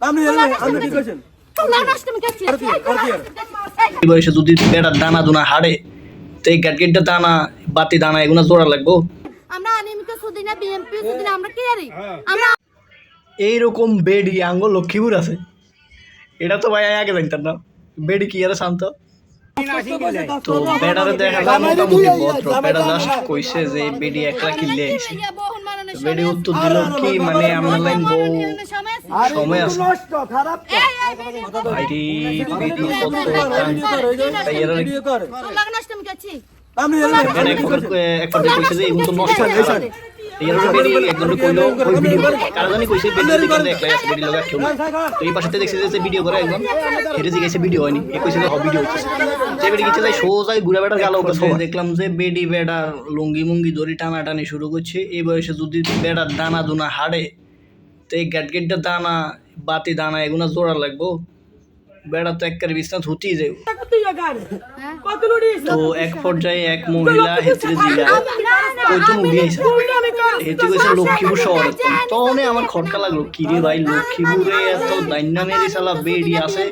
আপনি আপনি কি কইছেন তোমরা নষ্ট আমি গেছি আর কি আর কি আর? এই বয়সে যদি বেটার দানা দুনা হাড়ে তো এই দানা বাতি দানা এগুলো জোড়া লাগবো আমরা আনিমিকে সুদিনা বিএমপি সুদিনা আমরা কি আরি আমরা এইরকম বেডি আঙ্গ লক্ষ্মীপুর আছে এটা তো ভাই আগে জানতাম না বেডি কি আর শান্ত তো বেডারে দেখা যায় মোটামুটি ভদ্র বেডা জাস্ট কইছে যে বেডি একলা কিনলে আইছে বেডি উত্তর দিল কি মানে আমার লাইন বউ সময় আছে। আইডি বেডি তাই এরা কইছে যে এগুলো তো নষ্ট হয়ে এর বেডি একজন কইলো ওই ভিডিও কারণ কইছে বেডি দেখে একলা আছে বেডি লগা কেউ তো এই পাশে দেখছি যে ভিডিও করে একজন হেরে জিজ্ঞাসা ভিডিও হয়নি এ কইছে যে হ ভিডিও হচ্ছে যে বেডি গেছে যাই গেল দেখলাম যে বেডি বেডার লুঙ্গি মুঙ্গি দড়ি টানাটানি শুরু করছে এই বয়সে যদি বেডার দানা দুনা হাড়ে তো এই গ্যাট গেটটা দানা বাতি দানা এগুলো জোড়া লাগবো বেড়া তো একবারে বিছনা ধুতেই যাবে তো এক পর্যায়ে এক মহিলা হেতরে জিগা ওই তো মুভি আইসা হেতরে কইছে লক্ষ্মীপুর শহর তখন আমার খটকা লাগল কি রে ভাই লক্ষ্মীপুরে এত দাইন্না মেরে সালা বেডি আছে